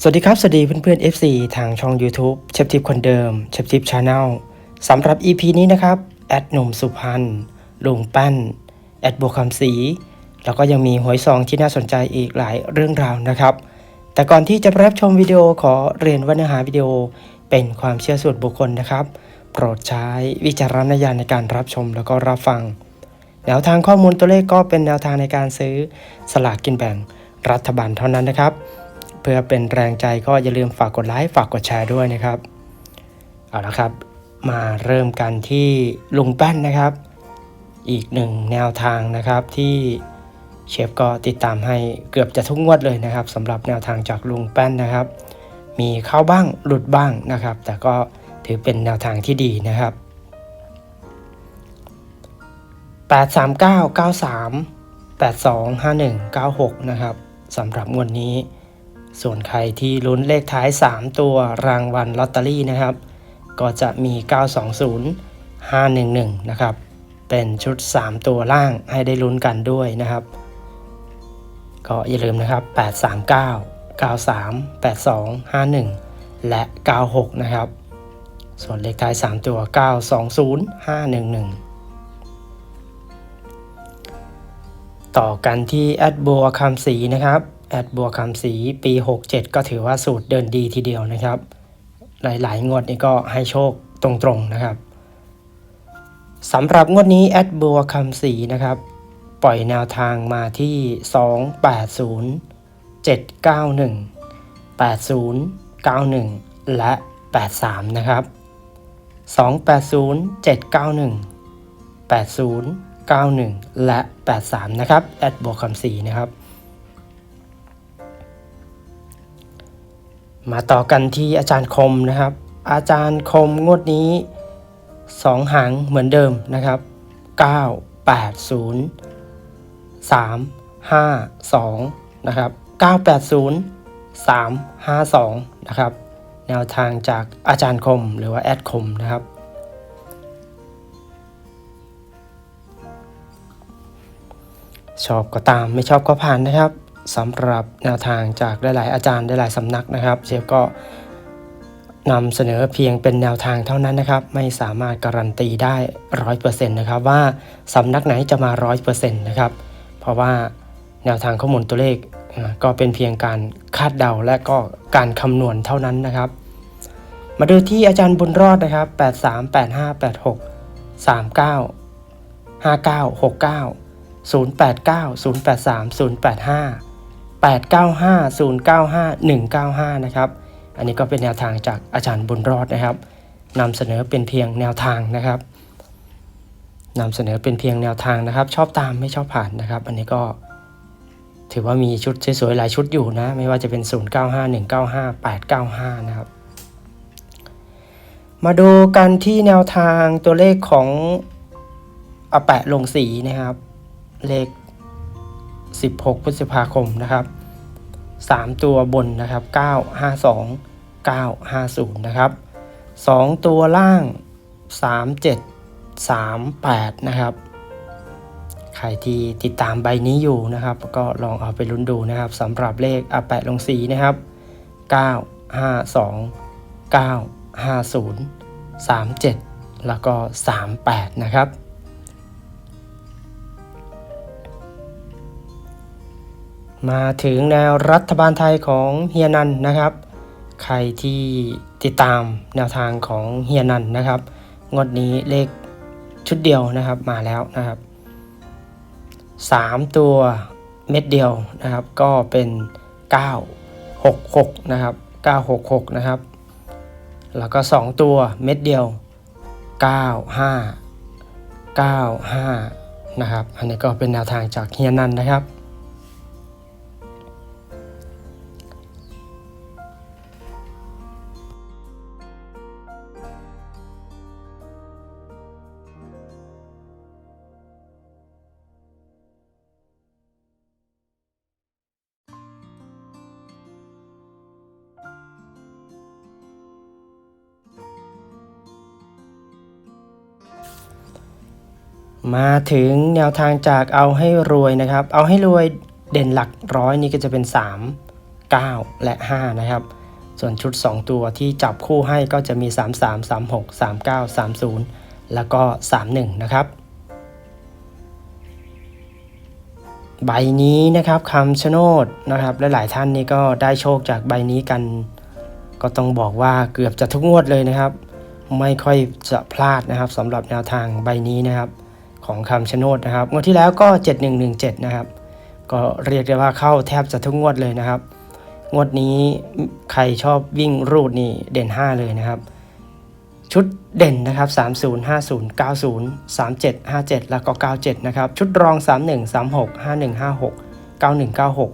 สวัสดีครับ สวัสดีเพื่อนๆ FC ทางช่อง YouTube เชฟทิปคนเดิมเชฟทิปชาแนลสำหรับ EP นี้นะครับ แอดหนุ่มสุพรรณลุงปั้น แอดบัวคำศรีแล้วก็ยังมีหวยซองที่น่าสนใจอีกหลายเรื่องราวนะครับ แต่ก่อนที่จะรับชมวิดีโอขอเรียนว่าเนื้อหาวิดีโอเป็นความเชื่อส่วนบุคคลนะครับ โปรดใช้วิจารณญาณในการรับชมแล้วก็รับฟัง แนวทางข้อมูลตัวเลขก็เป็นแนวทางในการซื้อสลากกินแบ่งรัฐบาลเท่านั้นนะครับ เพื่อเป็นแรงใจก็อย่าลืมฝากกดไลค์ฝากกดแชร์ด้วยนะครับ เอาละครับ มาเริ่มกันที่ลุงแป้นนะครับ อีกหนึ่งแนวทางนะครับที่เชฟก็ติดตามให้เกือบจะทุกงวดเลยนะครับสำหรับแนวทางจากลุงแป้นนะครับ มีเข้าบ้างหลุดบ้างนะครับ แต่ก็ถือเป็นแนวทางที่ดีนะครับ 839 93 82 51 96 นะครับสำหรับงวดนี้ ส่วนใครที่ลุ้นเลขท้าย 3 ตัวรางวัลลอตเตอรี่นะครับ ก็จะมี 920 511 นะครับ เป็นชุด 3 ตัวล่างให้ได้ลุ้นกันด้วยนะครับ ก็อย่าลืมนะครับ 839 93 82 51 และ 96 นะครับ ส่วนเลขท้าย 3 ตัว 920 511ต่อกันที่แอดบัวคำศรีนะครับ แอดบัวคำศรีปี 67 ก็ถือว่าสูตรเดินดีทีเดียวนะครับ หลายๆ งวดนี้ก็ให้โชคตรงๆนะครับสำหรับงวดนี้แอดบัวคำศรีนะครับ ปล่อยแนวทางมาที่ 280 791 8091 และ 83 นะครับ 280 791 80 91 และ 83 นะครับ แอดบวกคำสีนะครับ มาต่อกันที่อาจารย์คมนะครับ อาจารย์คมงวดนี้ 2 หางเหมือนเดิมนะครับ 9 8 0 3 5 2 นะครับ 980 3 5 2 นะครับ แนวทางจากอาจารย์คมหรือว่าแอดคมนะครับ ชอบก็ตามไม่ชอบก็ผ่านนะครับ สำหรับแนวทางจากหลาย ๆ อาจารย์หลาย ๆ สำนักนะครับ เชฟก็นำเสนอเพียงเป็นแนวทางเท่านั้นนะครับ ไม่สามารถการันตีได้ร้อยเปอร์เซ็นต์นะครับว่าสำนักไหนจะมาร้อยเปอร์เซ็นต์นะครับ เพราะว่าแนวทางข้อมูลตัวเลขก็เป็นเพียงการคาดเดาและก็การคำนวณเท่านั้นนะครับ มาดูที่อาจารย์บุญรอดนะครับ 83 85 86 39 59 69 089 083 085 895 095 195 นะครับ อันนี้ก็เป็นแนวทางจากอาจารย์บุญรอดนะครับนำเสนอเป็นเพียงแนวทางนะครับนำเสนอเป็นเพียงแนวทางนะครับ ชอบตามไม่ชอบผ่านนะครับ อันนี้ก็ถือว่ามีชุดสวยๆหลายชุดอยู่นะ ไม่ว่าจะเป็น 095 195 895 นะครับ มาดูกันที่แนวทางตัวเลขของอแปะลงสีนะครับ เลข 16 พฤษภาคมนะครับ 3 ตัวบนนะครับ 952 950 นะครับ 2 ตัวล่าง 37 38 นะครับ ใครที่ติดตามใบนี้อยู่นะครับ ก็ลองเอาไปลุ้นดูนะครับสำหรับเลขอาแปะลงสีนะครับ 952 950 37 แล้วก็ 38 นะครับ มาถึงแนวรัฐบาลไทยของเฮียนันนะครับ ใครที่ติดตามแนวทางของเฮียนันนะครับ งวดนี้เลขชุดเดียวนะครับมาแล้วนะครับ 3 ตัวเม็ดเดียวนะครับ ก็เป็น 966 นะครับ 966 นะครับ แล้วก็ 2 ตัวเม็ดเดียว 95 95 นะครับ อันนี้ก็เป็นแนวทางจากเฮียนันนะครับ มาถึงแนวทางจากเอาให้รวยนะครับ เอาให้รวยเด่นหลักร้อยนี่ก็จะเป็น 3 9 และ 5 นะครับ ส่วนชุด 2 ตัวที่จับคู่ให้ก็จะมี 33 36 39 30 แล้วก็ 31 นะครับ ใบนี้นะครับคำชะโนดนะครับและหลายท่านนี่ก็ได้โชคจากใบนี้กัน ก็ต้องบอกว่าเกือบจะทุกงวดเลยนะครับ ไม่ค่อยจะพลาดนะครับสำหรับแนวทางใบนี้นะครับ ของคำชะโนดนะครับงวดที่แล้วก็ 7117 นะครับ ก็เรียกได้ว่าเข้าแทบจะทุกงวดเลยนะครับ งวดนี้ใครชอบวิ่งรูดนี่เด่น 5 เลยนะครับ ชุดเด่นนะครับ 30 50 90 37 57 แล้วก็ 97 นะครับ ชุดรอง 31 36 51 56 91 96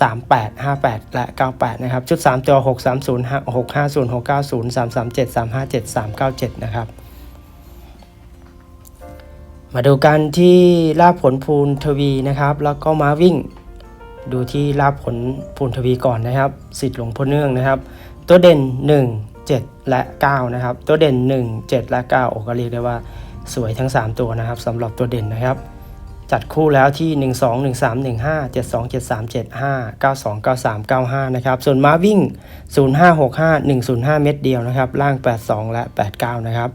38 58 และ 98 นะครับ ชุด 3 ตัว 6 30 6 50 6 90 337 357 397 นะครับ มาดูกันที่ลาบผลภูนทวีนะครับ แล้วก็มาวิ่ง ดูที่ลาบผลภูนทวีก่อนนะครับ สิทธิ์หลวงพ่อเนื่องนะครับ ตัวเด่น 1 7 และ 9 นะครับ ตัวเด่น 1 7 และ 9 โอ้ก็เรียกได้ว่าสวยทั้ง 3 ตัวนะครับสำหรับตัวเด่นนะครับ จัดคู่แล้วที่ 1 2 1 3 1 5 7 2 7 3 7 5 9 2 9 3 9 5 นะครับ ส่วนม้าวิ่ง 0 5 6 5 1 0 5 เม็ดเดียวนะครับ ล่าง 82 และ 89 นะครับ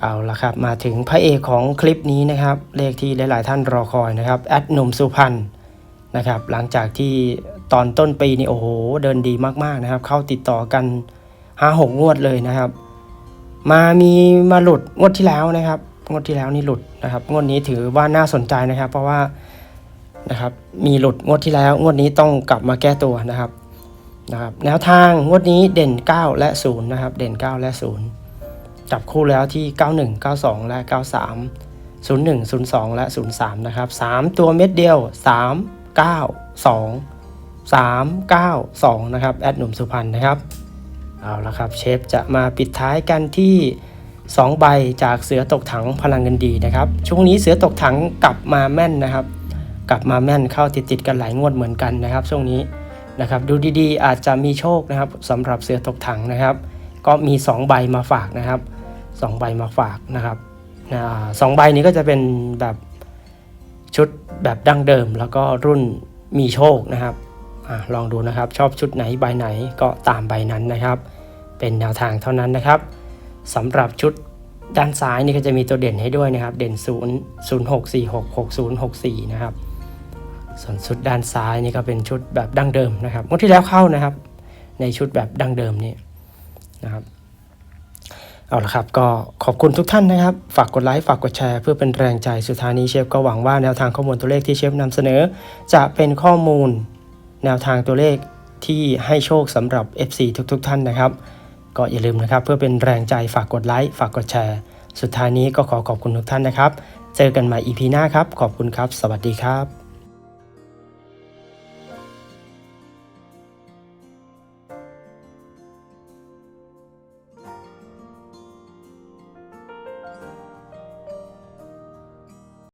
เอาละครับ มาถึงพระเอกของคลิปนี้นะครับ เลขที่หลาย ๆ ท่านรอคอยนะครับแอดหนุ่มสุพรรณนะครับ หลังจากที่ตอนต้นปีนี่โอ้โห เดินดีมาก ๆ นะครับ เข้าติดต่อกัน5 6งวดเลยนะครับ มามีมาหลุดงวดที่แล้วนะครับ งวดที่แล้วนี่หลุดนะครับ งวดนี้ถือว่าน่าสนใจนะครับ เพราะว่านะครับมีหลุดงวดที่แล้ว งวดนี้ต้องกลับมาแก้ตัวนะครับนะครับ แนวทางงวดนี้เด่น 9 และ0นะครับ เด่น 9 และ0 จับคู่แล้วที่ 91 92 และ 93 01 02 และ 03 นะครับ 3 ตัวเม็ดเดียว 3 9 2 3 9 2 นะครับ แอดหนุ่มสุพรรณนะครับ เอาละครับ เชฟจะมาปิดท้ายกันที่ 2 ใบจากเสือตกถังพลังเงินดีนะครับ ช่วงนี้เสือตกถังกลับมาแม่นนะครับ กลับมาแม่นเข้าติดๆกันหลายงวดเหมือนกันนะครับ ช่วงนี้นะครับ ดูดีๆ อาจจะมีโชคนะครับสำหรับเสือตกถังนะครับ ก็มี 2 ใบมาฝากนะครับ 2 ใบมาฝากนะครับสองใบนี้ก็จะเป็นแบบชุดแบบดั้งเดิม แล้วก็รุ่นมีโชคนะครับอลองดูนะครับ ชอบชุดไหนใบไหนก็ตามใบนั้นนะครับ เป็นแนวทางเท่านั้นนะครับสำหรับชุดด้านซ้ายนี่ก็จะมีตัวเด่นให้ด้วยนะครับ เด่น 0 0 6 4 6 6 0 6 4 นะครับ ส่วนชุดด้านซ้ายนี่ก็เป็นชุดแบบดั้งเดิมนะครับงวดที่แล้วเข้านะครับ ในชุดแบบดั้งเดิมนี่นะครับ เอาละครับก็ขอบคุณทุกท่านนะครับ ฝากกดไลค์ฝากกดแชร์เพื่อเป็นแรงใจสุดท้ายนี้เชฟก็หวังว่าแนวทางข้อมูลตัวเลขที่เชฟนำเสนอ จะเป็นข้อมูลแนวทางตัวเลขที่ให้โชคสำหรับ FC ทุกๆท่านนะครับ ก็อย่าลืมนะครับ เพื่อเป็นแรงใจฝากกดไลค์ฝากกดแชร์ สุดท้ายนี้ก็ขอขอบคุณทุกท่านนะครับ เจอกันใหม่ EP หน้าครับ ขอบคุณครับ สวัสดีครับ